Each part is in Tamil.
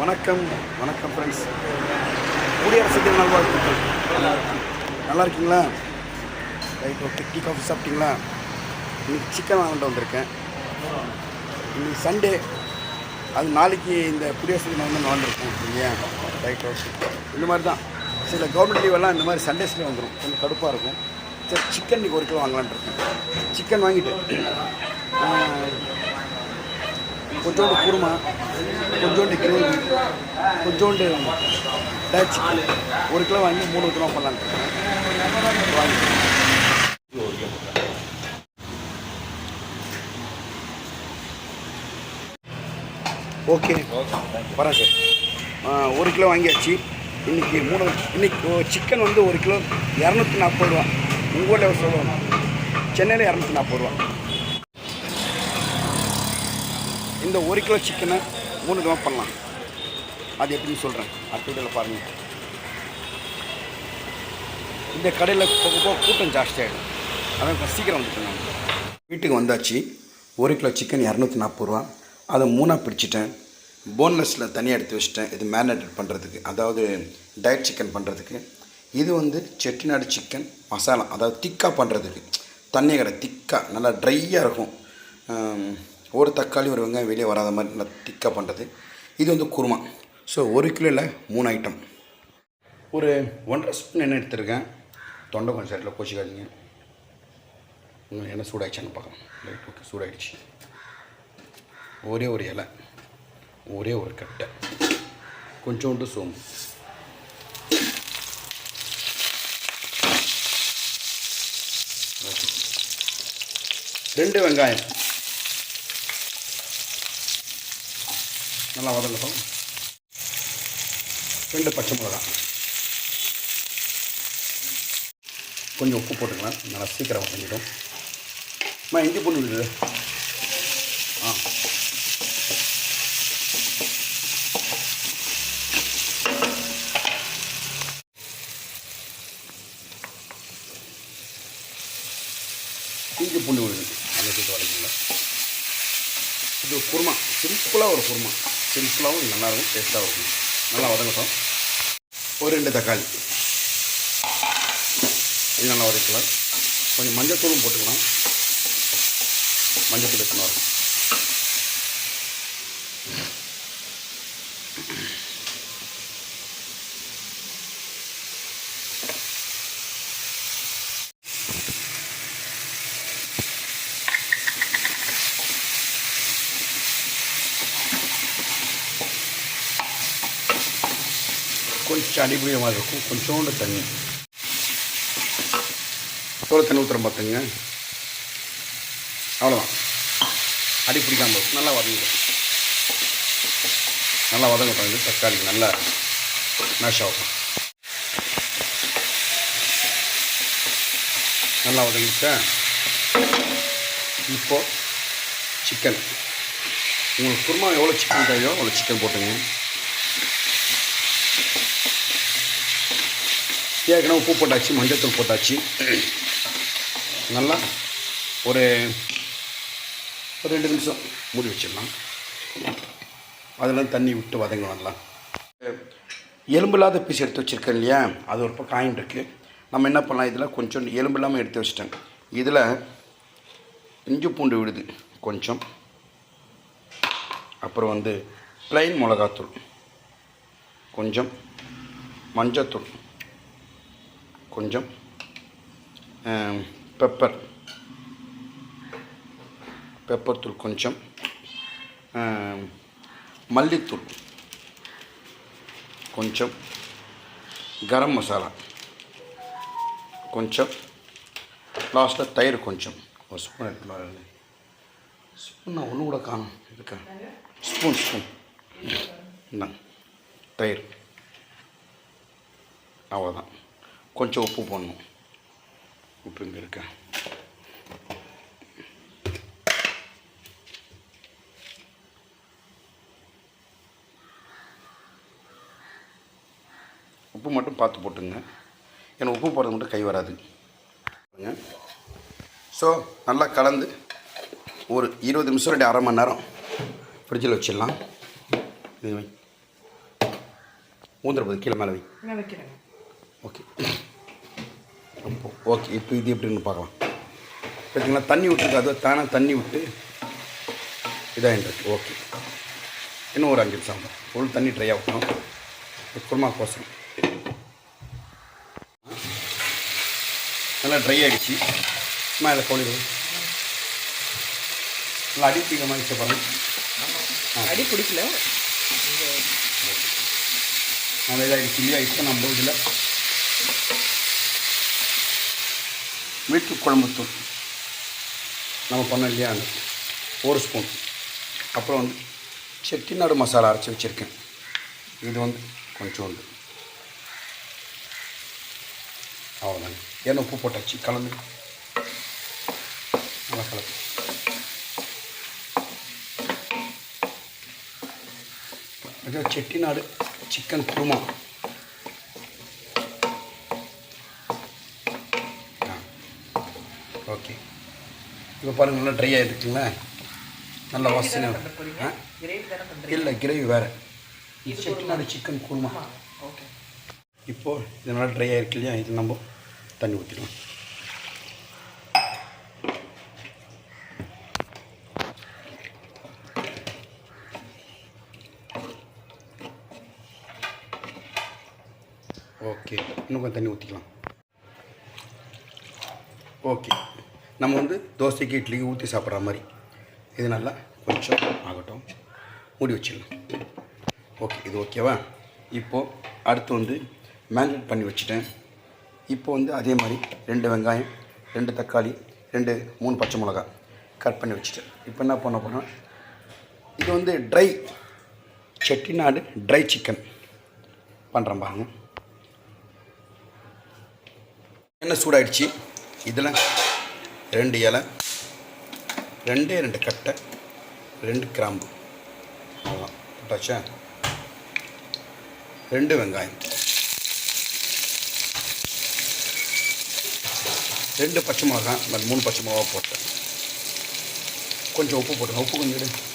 வணக்கம் வணக்கம் ஃப்ரெண்ட்ஸ் குடியரசு தின நல்வாழ்த்துக்கள். நல்லா இருக்கீங்களா ரைட் ஓகே. டீ காஃபி சாப்பிட்டீங்களா? இன்னைக்கு சிக்கன் வாங்கிட்டு வந்திருக்கேன். இன்னைக்கு சண்டே அது நாளைக்கு இந்த குடியரசு தினம் வந்து நடந்திருக்கும் இல்லையா? Right okay. இந்த மாதிரி தான் சில கவர்மெண்ட் லீவெல்லாம் இந்த மாதிரி சண்டேஸ்லேயே வந்துடும் கொஞ்சம் கடுப்பாக இருக்கும். சரி சிக்கன் இன்னைக்கு ஒரு கிலோ வாங்கலான்னு இருக்கேன். சிக்கன் வாங்கிட்டு கொஞ்சோண்டு குருமா கொஞ்சோண்டு கிரேவி கொஞ்சோண்டு டச் ஒரு கிலோ வாங்கி மூணு கிலோ பண்ணலான்னு வாங்கி ஓகே வரேன் சார் ஒரு கிலோ வாங்கியாச்சு. இன்றைக்கி மூணு இன்றைக்கி சிக்கன் வந்து ஒரு கிலோ இரநூத்தி நாற்பது ரூபா. உங்கள் ஊரில் சொல்லுவாங்க சென்னையில் இரநூத்தி நாற்பது ரூபா. இந்த ஒரு கிலோ சிக்கனை மூணு விதமாக பண்ணலாம். அது எப்படின்னு சொல்கிறேன் அடுத்த வீடியோவில் பாருங்கள் இந்த கடையில் போக போக கூட்டம் ஜாஸ்தியாகிடும் அதான் சீக்கிரம் வந்துட்டேன் நான். வீட்டுக்கு வந்தாச்சு. ஒரு கிலோ சிக்கன் இரநூத்தி நாற்பது ரூபா. அதை மூணாக பிரிச்சுட்டேன் போன்லெஸ்ஸில் தனியாக எடுத்து வச்சிட்டேன். இது மேரினேட் பண்ணுறதுக்கு அதாவது டயட் சிக்கன் பண்ணுறதுக்கு இது வந்து செட்டிநாடு சிக்கன் மசாலா அதாவது திக்காக பண்ணுறதுக்கு தண்ணி கடை திக்காக நல்லா ட்ரையாக இருக்கும். ஒரு தக்காளி ஒரு வெங்காயம் வெளியே வராத மாதிரி நல்லா திக்காக பண்ணுறது இது வந்து குருமா. ஸோ ஒரு கிலோவில் மூணு ஐட்டம் ஒரு ஒன்றரை ஸ்பூன் எண்ணெய் எடுத்திருக்கேன். தொண்டை கொஞ்சம் சைடில் கோச்சிக்காதீங்க. இன்னும் எண்ணெய் சூடாகிடுச்சான்னு பார்க்கலாம். ரைட் ஓகே சூடாயிடுச்சு. ஒரே ஒரு இலை ஒரே ஒரு கட்டை. கொஞ்சோண்டு சோம்பு. ரெண்டு வெங்காயம். நல்லா வதங்கட்டும். ரெண்டு பச்சை மிளகா. கொஞ்சம் உப்பு போட்டுக்கலாம். நல்லா சீக்கிரம் வதங்கிடும். அம்மா இஞ்சி பூண்டு விடுது. ஆ. இஞ்சி பூண்டு விழுது அந்த சீட்டு வரைக்கும்ல இது குருமா. சிம்பிளாக ஒரு குருமா. சிம்பிளாகவும் நல்லாயிருக்கும் டேஸ்ட்டாகவும் இருக்கும் நல்லா வதங்கட்டும். ஒரு ரெண்டு தக்காளி. இது நல்லா வதக்கலாம் கொஞ்சம் மஞ்சத்தூளும் போட்டுக்கலாம். மஞ்சத்தூள் எத்தனை வரும் கொஞ்சம் அடிப்படிய மாதிரி இருக்கும். கொஞ்சோண்டு தண்ணி. எவ்வளோ தண்ணி ஊற்றுறோம் பார்த்துங்க அவ்வளோதான் அடி பிடிக்காம இருக்கும். நல்லா வதங்கிடும். நல்லா வதங்கட்டும் இது தக்காளி நல்லா மேஷ் ஆகும். நல்லா வதங்கிட்டா இப்போது சிக்கன் உங்களுக்கு குருமா எவ்வளோ சிக்கன் தேவையோ அவ்வளோ சிக்கன் போட்டுங்க. ஏற்கனவே உப்பு போட்டாச்சு மஞ்சத்தூள் போட்டாச்சு. நல்லா ஒரு ஒரு ரெண்டு நிமிஷம் மூடி வச்சிடலாம். அதெல்லாம் தண்ணி விட்டு வதங்க நல்லா. எலும்பில்லாத பீஸ் எடுத்து வச்சுருக்கேன் இல்லையா? அது ஒரு பக்கம் காயின் இருக்குது நம்ம என்ன பண்ணலாம்? இதில் கொஞ்சம் எலும்பு இல்லாமல் எடுத்து வச்சிட்டேன். இதில் இஞ்சி பூண்டு விடுது கொஞ்சம். அப்புறம் வந்து ப்ளைன் மிளகாத்தூள் கொஞ்சம் மஞ்சத்தூள். கொஞ்சம் பெப்பர் பெப்பர் தூள் கொஞ்சம் மல்லித்தூள் கொஞ்சம் கரம் மசாலா கொஞ்சம் லாஸ்ட்டில் தயிர் கொஞ்சம். ஒரு ஸ்பூன் எடுத்துக்கலாம் ஸ்பூன் நான் ஒன்று கூட காணும் இருக்கா ஸ்பூன் ஸ்பூன் இந்தாங்க தயிர். அவ்வளோதான் கொஞ்சம் உப்பு போடணும். உப்பு இங்கே இருக்க? உப்பு மட்டும் பார்த்து போட்டுங்க. ஏன்னா உப்பு போடுறது மட்டும் கை வராது. ஸோ நல்லா கலந்து ஒரு இருபது நிமிஷம் ரெண்டு அரை மணி நேரம் ஃப்ரிட்ஜில் வச்சிடலாம். இது வை. ஊந்துற போது கீழே மேலே வை. வைக்கிறேன் ஓகே. அப்போ ஓகே இப்போ இது எப்படின்னு பார்க்கலாம். பார்த்தீங்களா தண்ணி விட்டுருக்கு. அது தானாக தண்ணி விட்டு இதாகிருக்கு ஓகே. இன்னும் ஒரு அஞ்சு நிமிஷம் ஆகும். ஃபுல் தண்ணி ட்ரை ஆகணும் குருமா கோசம் நல்லா ட்ரை ஆகிடுச்சு சும்மா இதை கொள்ளிடுவோம் நல்லா அடிப்பிக்க மாதிரி இஷ்டப்படணும் அடி பிடிக்கல. நல்லா இதாகிடுச்சு இல்லையா? இப்போ நம்ம இதில் வீட்டு குழம்பு தூள் நம்ம பண்ணோம் இல்லையா அந்த ஒரு ஸ்பூன் அப்புறம் வந்து செட்டிநாடு மசாலா அரைச்சி வச்சுருக்கேன் இது வந்து கொஞ்சோண்டு அவ்வளோதாங்க ஏன்னா உப்பு போட்டாச்சு கலந்து நல்லா கலந்து இது செட்டிநாடு சிக்கன் குருமா ஓகே. இப்போ பாருங்கள் நல்லா ட்ரை ஆகிருக்குங்களா நல்ல பண்ணுறீங்க இல்லை கிரேவி வேறு. இது செட்டிநாடு சிக்கன் குருமா. ஓகே. இப்போது இது நல்லா ட்ரை ஆகிருக்கு இல்லையா? இது நம்ம தண்ணி ஊற்றிடலாம் ஓகே இன்னும் கொஞ்சம் தண்ணி ஊற்றிக்கலாம் ஓகே. நம்ம வந்து தோசைக்கு இட்லிக்கு ஊற்றி சாப்பிட்ற மாதிரி. இது நல்லா கொஞ்சம் ஆகட்டும். மூடி வச்சிடலாம். ஓகே இது ஓகேவா? இப்போது அடுத்து வந்து மேரினேட் பண்ணி வச்சுட்டேன். இப்போ வந்து அதே மாதிரி ரெண்டு வெங்காயம் ரெண்டு தக்காளி ரெண்டு மூணு பச்சை மிளகா கட் பண்ணி வச்சுட்டேன். இப்போ என்ன பண்ண போகிறோம் இது வந்து ட்ரை செட்டிநாடு ட்ரை சிக்கன் பண்ணுறேன் பாருங்க. எண்ணெய் சூடாயிடுச்சு. இதில் ரெண்டு இலை ரெண்டே ரெண்டு கட்டை ரெண்டு கிராம்பு. அவ்வளோதான் போட்டாச்சா? ரெண்டு வெங்காயம். ரெண்டு பச்சை மிளகா அந்த மூணு பச்சை மிளகா போட்டேன். கொஞ்சம் உப்பு போட்டுங்க உப்பு கொஞ்சம் எடு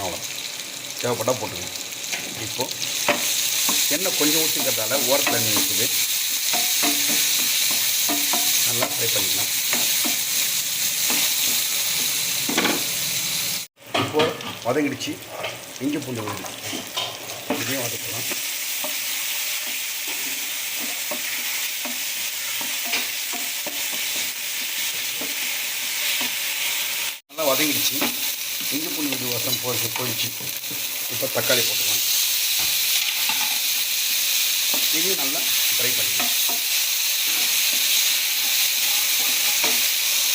அவ்வளோ தேவைப்பட்டால் போட்டுக்கணும். இப்போது எண்ணெய் கொஞ்சம் ஊற்றிக்கிறதால ஓரத்தில் எண்ணெய் இருக்குது. நல்லா ஃப்ரை பண்ணிக்கலாம். இப்போ வதங்கிடுச்சு. இஞ்சி பூண்டு விழுது. இதையும் வதக்கலாம். நல்லா வதங்கிடுச்சு. இஞ்சி பூண்டு இது வாசம் போச்சு போயிடுச்சு இப்போ தக்காளி போட்டுக்கலாம் இதையும் நல்லா ஃப்ரை பண்ணிக்கலாம்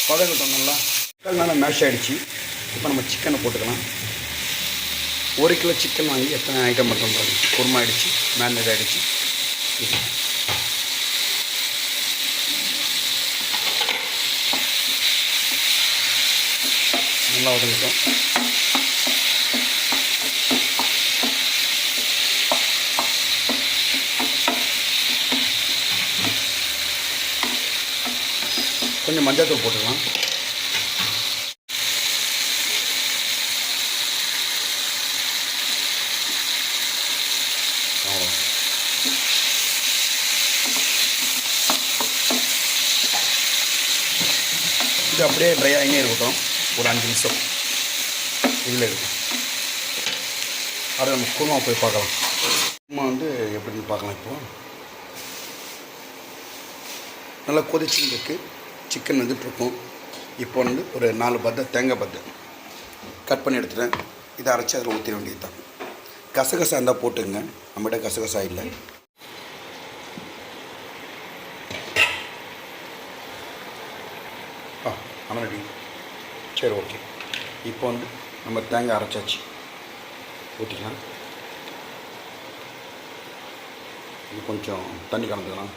பதங்கட்டும் நல்லா தக்காளி நல்லா மேஷ் ஆகிடுச்சு இப்போ நம்ம சிக்கனை போட்டுக்கலாம் ஒரு கிலோ சிக்கன் வாங்கி எத்தனை ஐட்டம் பண்ணுறோம் குருமா ஆகிடுச்சு மேரினேட் ஆகிடுச்சு இது நல்லா வதங்கட்டும் கொஞ்சம் மஞ்சள் போட்டுக்கலாம். இது அப்படியே ட்ரை ஆகினே இருக்கட்டும். ஒரு அஞ்சு நிமிஷம். இதில் இருக்கும் அதை நம்ம குருமா போய் பார்க்கலாம். குருமா வந்து எப்படின்னு பார்க்கலாம் இப்போ. நல்லா கொதிச்சுன்னு இருக்குது சிக்கன் வந்துட்டுருக்கோம் இப்போ வந்து ஒரு நாலு பத்தை தேங்காய் பத்தை கட் பண்ணி எடுத்துட்டேன். இதை அரைச்சி அதில் ஊற்றிட வேண்டியது தான் கசகசா இருந்தால் போட்டுங்க நம்மகிட்ட கசகசா இல்லை. ஆ அமரடி சரி ஓகே இப்போ வந்து நம்ம தேங்காய் அரைச்சாச்சு. ஊற்றிக்கலாம் இது கொஞ்சம் தண்ணி கலந்துக்கலாம்.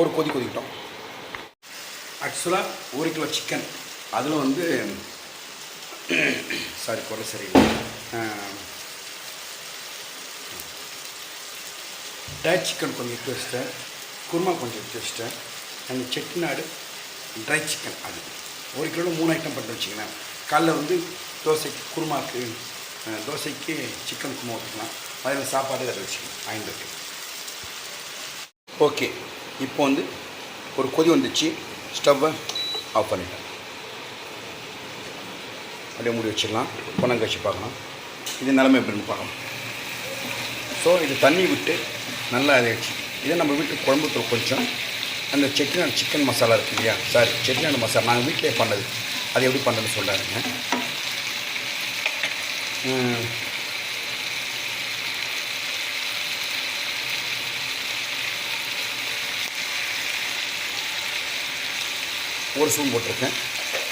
ஒரு கொதி கொதிக்கிட்டோம். ஆக்சுவலாக ஒரு கிலோ சிக்கன். அதில் வந்து சாரி குறை சரியில்லை. ட்ரை சிக்கன் கொஞ்சம் எடுத்து வச்சிட்டேன். குருமா கொஞ்சம் எடுத்து வச்சிட்டேன். அந்த செட்டிநாடு ட்ரை சிக்கன் அது. ஒரு கிலோ மூணு ஐட்டம் பண்ணி வச்சிங்களேன் காலைல வந்து தோசைக்கு குருமாக்கு தோசைக்கு சிக்கன் குருமா ஊற்றிக்கலாம் அதில் சாப்பாடு அதை வச்சுக்கலாம். ஐம்பது ஓகே. இப்போ வந்து ஒரு கொதி வந்துச்சு. ஸ்டவ்வை ஆஃப் பண்ணிட்டேன். அப்படியே மூடி வச்சிடலாம். பணம் கழிச்சு பார்க்கலாம். இது நிலமை எப்படின்னு பார்க்கலாம். ஸோ இது தண்ணி விட்டு நல்லா இதாகிடுச்சு இதே நம்ம வீட்டு குழம்புத்தூள் கொஞ்சம். அந்த செட்டிநாடு சிக்கன் மசாலா இருக்கு இல்லையா? சாரி செட்டிநாடு மசாலா. நாங்கள் வீட்டிலே பண்ணது. அது எப்படி பண்ணுறதுன்னு சொல்கிறாருங்க ஒரு ஸ்பூன் போட்டிருக்கேன்.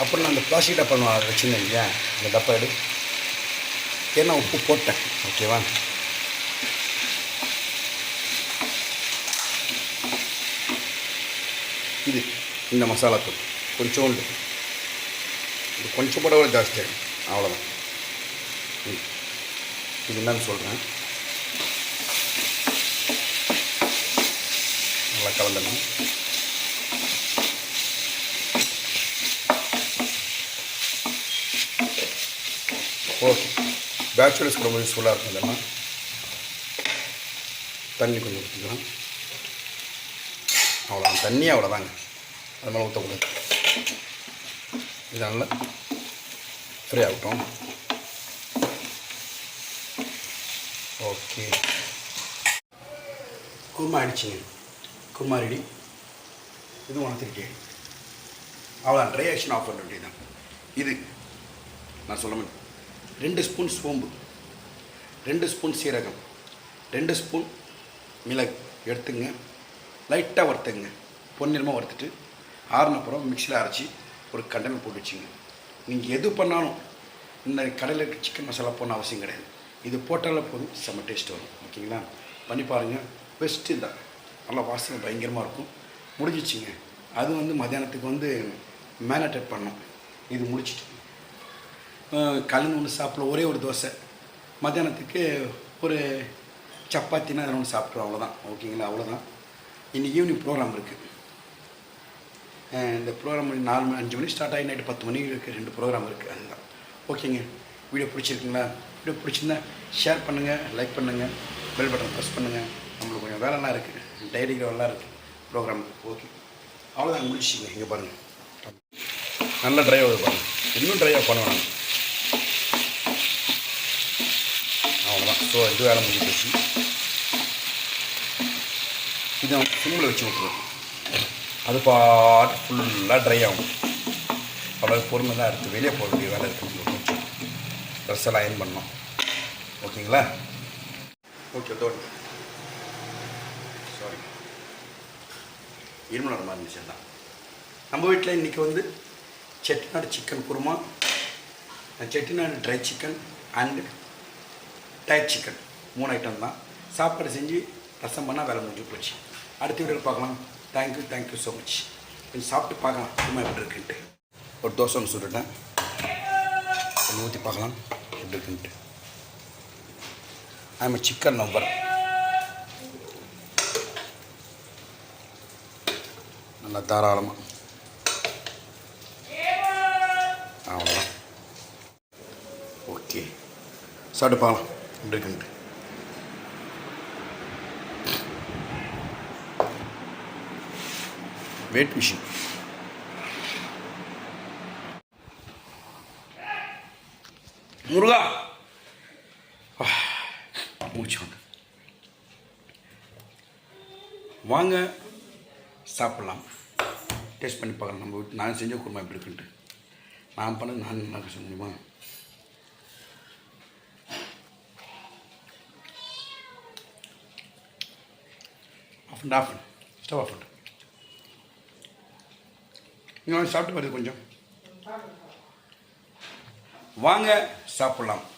அப்புறம் நான் அந்த பிளாஸ்டிக் டப்பா நான் வச்சுருந்தேன் இல்லையா? அந்த டப்பா எடு. ஏன்னா உப்பு போட்டேன். ஓகேவா இது இந்த மசாலா தூள். கொஞ்சோண்டு. இது கொஞ்சம் கூட ஜாஸ்தியாகும் ஜாஸ்தி அவ்வளோதான் இது இது என்னன்னு சொல்கிறேன் நல்லா கலந்துடணும். ஓகே பேச்சுலர்ஸ் ரொம்ப யூஸ்ஃபுல்லாக இருக்கும் இதெல்லாம் தண்ணி கொஞ்சம் ஊற்றிக்கலாம் அவ்வளோதான் தண்ணி அவ்வளோதாங்க அது மேலே ஊற்றக்கூடாது இதனால் ஃப்ரீ ஆகட்டும். ஓகே குருமா ஆயிடுச்சுங்க குருமா ரெடி இது உணர்த்திருக்கேன் அவ்வளோ ட்ரை ஆக்ஷன் ஆஃப் பண்ண வேண்டியதுதான் இது நான் சொல்ல முடியும். ரெண்டு ஸ்பூன் சோம்பு ரெண்டு ஸ்பூன் சீரகம் ரெண்டு ஸ்பூன் மிளகு எடுத்துங்க. லைட்டாக வறுத்துங்க. பொன்னிறமாக வறுத்துட்டு ஆறுனப்புறம் மிக்சியில் அரைச்சி ஒரு கண்டெய்னர் போட்டு வச்சுங்க. நீங்கள் எது பண்ணாலும் இந்த கடையில் சிக்கன் மசாலா போடணும் அவசியம் கிடையாது. இது போட்டாலே போதும் செம்ம டேஸ்ட் வரும். ஓகேங்களா? பண்ணி பாருங்கள் பெஸ்ட்டு தான் நல்லா வாசனை பயங்கரமாக இருக்கும். முடிஞ்சிச்சிங்க. அது வந்து மத்தியானத்துக்கு வந்து மேனேட்டட் பண்ணோம் இது முடிச்சிட்டு. கலந்து ஒன்று சாப்பிட ஒரே ஒரு தோசை. மத்தியானத்துக்கு ஒரு சப்பாத்தினா அதில் ஒன்று சாப்பிட்றோம் அவ்வளோதான் ஓகேங்களா அவ்வளோதான் இன்றைக்கி ஈவினிங் ப்ரோக்ராம் இருக்குது இந்த ப்ரோக்ராம் நாலு மணி அஞ்சு மணி ஸ்டார்ட் ஆகி நைட்டு பத்து மணி இருக்குது ரெண்டு ப்ரோக்ராம் இருக்குது அதுதான். ஓகேங்க வீடியோ பிடிச்சிருக்குங்களா? வீடியோ பிடிச்சிருந்தா ஷேர் பண்ணுங்கள் லைக் பண்ணுங்கள் பெல் பட்டன் ப்ரெஸ் பண்ணுங்கள் நம்மளுக்கு கொஞ்சம் வேலைலாம் இருக்குது டைரிகிராம்லாம் இருக்குது ப்ரோக்ராம் ஓகே அவ்வளோதான் முடிச்சிங்க இங்கே பாருங்கள் நல்லா ட்ரைவ் பாருங்கள் இன்னும் ட்ரைவ் பண்ண வேணாம் அவ்வளோதான் ஸோ இது வேலை முடிஞ்சு போச்சு இதை சிம்மில் வச்சு விட்ருவோம் அது பாட்டு ஃபுல்லாக ட்ரை ஆகும். அவ்வளோ பொறுமை தான் இருக்குது வெளியே போக வேண்டிய வேலை இருக்குது கொஞ்சம் ட்ரெஸ் எல்லாம் அயன் பண்ணோம் ஓகேங்களா ஓகே தோடு சாரி இருமலோட மாதிரி இருந்துச்சு தான் நம்ம வீட்டில் இன்றைக்கி வந்து Chettinad chicken kurma Chettinad dry chicken and diet chicken மூணு ஐட்டம் தான். சாப்பாடு செஞ்சு ரசம் பண்ணால் வேலை முடிஞ்சு போச்சு. அடுத்த வீடியோவில் பார்க்கலாம். தேங்க்யூ தேங்க்யூ ஸோ மச் கொஞ்சம் சாப்பிட்டு பார்க்கலாம். சும்மா எப்படி இருக்குன்ட்டு. ஒரு தோசை ஒன்று சுட்டுட்டேன். கொஞ்சம் ஊற்றி பார்க்கலாம். எப்படி இருக்குன்ட்டு. ஐம் சிக்கன் நம்பர் நல்லா தாராளமாக அவ்வளோதான் ஓகே சாப்பிட்டு பார்க்கலாம். எப்படி இருக்குன்ட்டு வெயிட் மிஷின் முருகா. மூச்சு வாங்க சாப்பிட்லாம். டேஸ்ட் பண்ணி பார்க்கலாம். நம்ம வீட்டு நான் செஞ்ச குருமா எப்படி இருக்குன்ட்டு. நான் பண்ணது நான் நல்லா செய்ய முடியுமா? Off and off stove off நீங்கள் சாப்பிட்டு வருது கொஞ்சம். வாங்க சாப்பிட்லாம்.